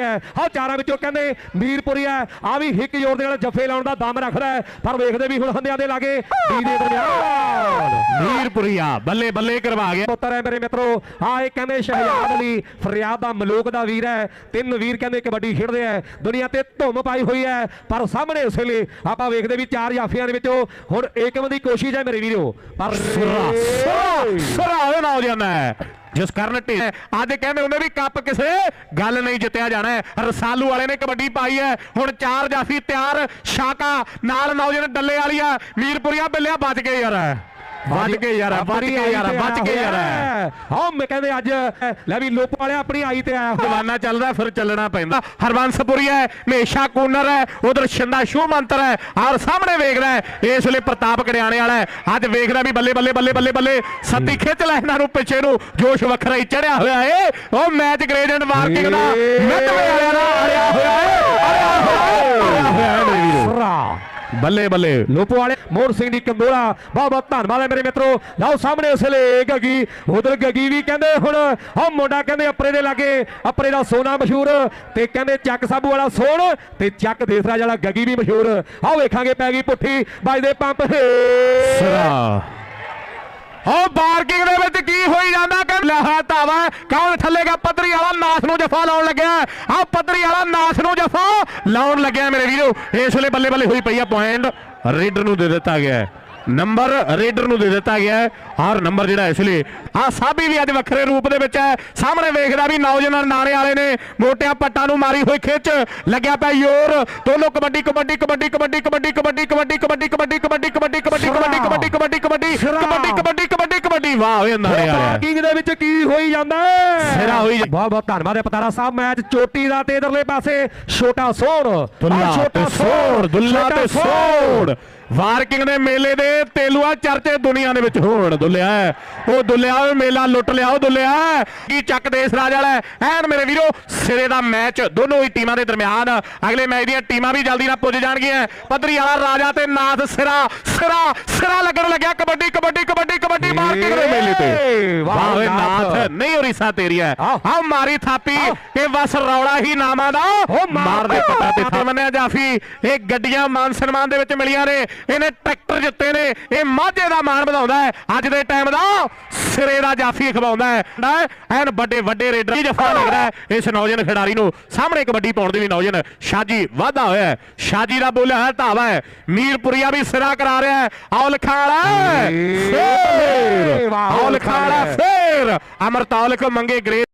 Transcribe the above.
ਹੈ। ਹਾਂ ਚਾਰਾਂ ਵਿੱਚੋਂ ਕਹਿੰਦੇ ਮੀਰਪੁਰੀ ਹੈ। ਆ ਵੀ ਹਿੱਕ ਜੋੜ ਦੇ ਨਾਲ ਜੱਫੇ ਲਾਉਣ ਦਾ ਦਮ ਰੱਖਦਾ ਹੈ। ਪਰ ਵੇਖਦੇ ਵੀ ਹੁਣ ਹੰਦਿਆਂ ਦੇ ਲਾਗੇ ਡੀ ਦੇ ਦਰਮਿਆਨ। ਮੀਰਪੁਰੀਆ ਬੱਲੇ ਬੱਲੇ ਕਰਵਾ ਗਿਆ। ਪੁੱਤਰ ਹੈ ਮੇਰੇ ਮਿੱਤਰੋ ਹਾਂ ਇਹ ਕਹਿੰਦੇ ਸ਼ਹਿਜ਼ਾਦ ਅਲੀ ਫਰਿਆਦ ਦਾ ਮਲੂਕ ਦਾ ਵੀਰ ਹੈ। ਤਿੰਨ ਵੀਰ ਕਹਿੰਦੇ ਕਬੱਡੀ ਖੇਡਦੇ ਆ। ਦੁਨੀਆ ਤੇ ਧੁੰਮ ਪਾਈ ਹੋਈ ਹੈ, ਪਰ ਸਾਹਮਣੇ ਉਸ ਵੇਲੇ ਆਪਾਂ ਵੇਖਦੇ ਵੀ ਚਾਰ ਜਾਫੀਆਂ ਦੇ ਵਿੱਚੋਂ ਹੁਣ ਏਕਮ ਦੀ ਕੋਸ਼ਿਸ਼ ਹੈ ਮੇਰੇ ਵੀਰੋ। ਪਰ ਸਰਾਵੇ ਨੌਜਵਾਨ ਹੈ, ਜਿਸ ਕਾਰਨ ਢੇ ਅੱਜ ਕਹਿੰਦੇ ਹੁੰਦੇ ਵੀ ਕੱਪ ਕਿਸੇ ਗੱਲ ਨਹੀਂ ਜਿੱਤਿਆ ਜਾਣਾ ਰਸਾਲੂ ਵਾਲੇ ਨੇ ਕਬੱਡੀ ਪਾਈ ਹੈ। ਹੁਣ ਚਾਰ ਜਾਫੀ ਤਿਆਰ ਸ਼ਾਕਾ ਨਾਲ ਨੌਜਵਾਨ ਡੱਲੇ ਵਾਲੀਆ ਮੀਰਪੁਰੀਆ ਬਿੱਲਿਆ ਬਚ ਗਏ ਯਾਰ। ਬਚ ਗਏ ਯਾਰ ਬਚ ਗਏ ਯਾਰ ਬਚ ਗਏ ਯਾਰ। ਹਾਂ। ਮੈਂ ਕਹਿੰਦੇ ਅੱਜ ਲੈ ਵੀ ਲੋਪ ਵਾਲਿਆ ਆਪਣੀ ਆਈ ਤੇ ਆਇਆ। ਜਵਾਨਾ ਚੱਲਦਾ ਫਿਰ ਚੱਲਣਾ ਪੈਂਦਾ। ਹਰਬੰਸਪੁਰੀ ਹੈ ਹਮੇਸ਼ਾ ਕੂਨਰ ਹੈ ਉਧਰ ਸ਼ਿੰਦਾ ਸ਼ੂ ਮੰਤਰ ਹੈ ਔਰ ਸਾਹਮਣੇ ਵੇਖਦਾ ਹੈ ਇਸ ਵੇਲੇ ਪ੍ਰਤਾਪ ਕੜਿਆਣੇ ਵਾਲਾ ਹੈ। ਅੱਜ ਵੇਖਦਾ ਵੀ ਬੱਲੇ ਬੱਲੇ ਬੱਲੇ ਬੱਲੇ ਬੱਲੇ ਸੱਤੀ ਖਿੱਚ ਲੈ ਇਹਨਾਂ ਨੂੰ ਪਿੱਛੇ ਨੂੰ। ਜੋਸ਼ ਵੱਖਰਾ ਹੀ ਚੜਿਆ ਹੋਇਆ ਏ। ਉਹ ਮੈਚ ਗ੍ਰੇਡੈਂਟ ਮਾਰਕਿੰਗ ਦਾ ਮਿਡਵੇ ਵਾਲਿਆਂ ਦਾ ਅੜਿਆ ਹੋਇਆ ਏ ਅੜਿਆ ਹੋਇਆ ਏ ਅੜਿਆ ਹੋਇਆ ਏ ਮੇਰੇ ਵੀਰੋ ਸਰਾ ਬੱਲੇ ਬੱਲੇ। ਲੋਪੋ ਵਾਲੇ ਮੋਹਨ ਸਿੰਘ ਦੀ ਕੰਦੋਲਾ ਬਹੁਤ ਬਹੁਤ ਧੰਨਵਾਦ ਹੈ ਮੇਰੇ ਮਿੱਤਰੋ। ਲਓ ਸਾਹਮਣੇ ਉਸ ਵੇਲੇ ਗੱਗੀ। ਉਧਰ ਗੱਗੀ ਵੀ ਕਹਿੰਦੇ ਹੁਣ ਉਹ ਮੁੰਡਾ ਕਹਿੰਦੇ ਅਪਰੇ ਦੇ ਲਾਗੇ। ਅਪਰੇ ਦਾ ਸੋਨਾ ਮਸ਼ਹੂਰ ਤੇ ਕਹਿੰਦੇ ਚੱਕ ਸਾਬੂ ਵਾਲਾ ਸੋਨ ਤੇ ਚੱਕ ਦੇਸਰਾ ਵਾਲਾ ਗੱਗੀ ਵੀ ਮਸ਼ਹੂਰ। ਆਓ ਵੇਖਾਂਗੇ ਪੈ ਗਈ ਪੁੱਠੀ। ਵੱਜਦੇ ਪੰਪ। ਹੇ। ਸਰਾ। ਉਹ ਬਾਰਕਿੰਗ ਦੇ ਵਿੱਚ ਕੀ ਹੋਈ ਜਾਂਦਾ? ਕਿ ਕੌਣ ਥੱਲੇਗਾ ਪੱਧਰੀ ਵਾਲਾ ਨਾਸ ਨੂੰ ਜਫਾ ਲਾਉਣ ਲੱਗਿਆ ਆ ਪੱਧਰੀ ਵਾਲਾ ਨਾਸ ਨੂੰ ਜਫਾ ਲਾਉਣ ਲੱਗਿਆ ਮੇਰੇ ਵੀਰੋ ਇਸ ਵੇਲੇ ਬੱਲੇ ਬੱਲੇ ਹੋਈ ਪਈ ਆ ਪੁਆਇੰਟ ਰੇਡਰ ਨੂੰ ਦੇ ਦਿੱਤਾ ਗਿਆ ਨੰਬਰ ਰੇਡਰ ਨੂੰ ਦੇ ਦਿੱਤਾ ਗਿਆ ਹੈ ਨੰਬਰ ਜਿਹੜਾ ਇਸ ਲਈ ਆ ਸਾਬੀ ਵੀ ਅੱਜ ਵੱਖਰੇ ਰੂਪ ਦੇ ਵਿੱਚ ਹੈ ਸਾਹਮਣੇ ਵੇਖਦਾ ਵੀ ਨੌਜਵਾਨ ਨਾਰੇ ਵਾਲੇ ਨੇ ਮੋਟਿਆਂ ਪੱਟਾਂ ਨੂੰ ਮਾਰੀ ਹੋਈ ਖਿੱਚ ਲੱਗਿਆ ਪਿਆ ਯੋਰ ਦੋਨੋਂ ਕਬੱਡੀ ਕਬੱਡੀ ਕਬੱਡੀ ਕਬੱਡੀ ਕਬੱਡੀ ਕਬੱਡੀ ਕਬੱਡੀ ਕਬੱਡੀ ਕਬੱਡੀ ਕਬੱਡੀ ਕਬੱਡੀ ਕਬੱਡੀ ਕਬੱਡੀ ਕਬੱਡੀ ਕਬੱਡੀ ਕਬੱਡੀ ਕਬੱਡੀ ਕਬੱਡੀ ਵਾਹ ਓਏ ਨਾਰੇ ਵਾਲਿਆ। ਪਾਰਕਿੰਗ ਦੇ ਵਿੱਚ ਕੀ ਹੋਈ ਜਾਂਦਾ? ਸਿਰਾ ਹੋਈ ਬਹੁਤ ਬਹੁਤ ਧੰਨਵਾਦ ਹੈ ਪਤਾਰਾ ਸਾਹਿਬ ਮੈਚ ਚੋਟੀ ਦਾ ਤੇ ਇਧਰਲੇ ਪਾਸੇ ਛੋਟਾ ਆਹ ਤੇ ਸੋੜ ਦੁੱਲਾ ਛੋਟਾ ਤੇ ਸੋੜ ਵਾਰਕਿੰਗ ਦੇ ਮੇਲੇ ਦੇ ਤੇਲੂਆ ਚਰਚੇ ਦੁਨੀਆ ਦੇ ਵਿੱਚ ਹੋਣ। ਦੁੱਲਿਆ ਉਹ ਦੁੱਲਿਆ ਉਹ ਮੇਲਾ ਲੁੱਟ ਲਿਆ ਉਹ ਦੁੱਲਿਆ ਕੀ ਚੱਕ ਦੇਸ ਰਾਜ ਵਾਲਾ। ਐਨ ਮੇਰੇ ਵੀਰੋ ਸਿਰੇ ਦਾ ਮੈਚ ਦੋਨੋਂ ਹੀ ਟੀਮਾਂ ਦੇ ਦਰਮਿਆਨ। ਅਗਲੇ ਮੈਚ ਦੀਆਂ ਟੀਮਾਂ ਵੀ ਜਲਦੀ ਨਾਲ ਪੁੱਜ ਜਾਣਗੀਆਂ। ਪੱਧਰੀ ਵਾਲਾ ਰਾਜਾ ਤੇ ਨਾਥ ਸਿਰਾ ਸਿਰਾ ਸਿਰਾ ਲੱਗਣ ਲੱਗਿਆ। ਕਬੱਡੀ ਕਬੱਡੀ ਕਬੱਡੀ ਕਬੱਡੀ ਮਾਰਕਿੰਗ ਦੇ ਮੇਲੇ ਤੇ ਵਾਹ ਵਾਹ ਓਏ ਨਾਥ। ਨਾਥ ਨਹੀਂ ਹੋ ਰੀਸਾ ਤੇਰੀ ਹੈ ਆਹ। ਆ ਮਾਰੀ ਥਾਪੀ ਇਹ ਬਸ ਰੌਲਾ ਹੀ ਨਾਮਾਂ ਦਾ ਉਹ ਮਾਰ ਮਾਰ ਦੇ ਪੱਟਾ ਤੇ ਮੰਨਿਆ ਜਾਫੀ ਇਹ ਗੱਡੀਆਂ ਮਾਨ ਸਨਮਾਨ ਦੇ ਵਿੱਚ ਮਿਲੀਆਂ ਨੇ ਇਹਨੇ ਟਰੈਕਟਰ ਜਿੱਤੇ ਨੇ ਇਹ ਮਾਝੇ ਦਾ ਮਾਣ ਵਧਾਉਂਦਾ ਹੈ ਅੱਜ ਦੇ ਟਾਈਮ ਦਾ ਸਿਰੇ ਦਾ ਜਾਫੀ ਖਵਾਉਂਦਾ ਹੈ ਐਨ ਵੱਡੇ ਵੱਡੇ ਰੇਡਰ ਹੀ ਜਫਾ ਲੱਗਦਾ ਹੈ ਇਸ ਨੌਜਵਾਨ ਖਿਡਾਰੀ ਨੂੰ ਸਾਹਮਣੇ ਕਬੱਡੀ ਪਾਉਣ ਦੇ ਲਈ ਨੌਜਵਾਨ ਸ਼ਾਜੀ ਵਾਧਾ ਹੋਇਆ ਹੈ ਸ਼ਾਜੀ ਦਾ ਬੋਲਿਆ ਹੈ ਧਾਵਾ ਹੈ ਮੀਰਪੁਰੀਆ ਵੀ ਸਿਰਾ ਕਰਾ ਰਿਹਾ ਹੈ ਔਲ ਫੇਰ। ਔਲਖਾਲਾ ਫੇਰ। ਅਮਰਤੌਲ ਕੋ ਮੰਗੇ ਗ੍ਰੇ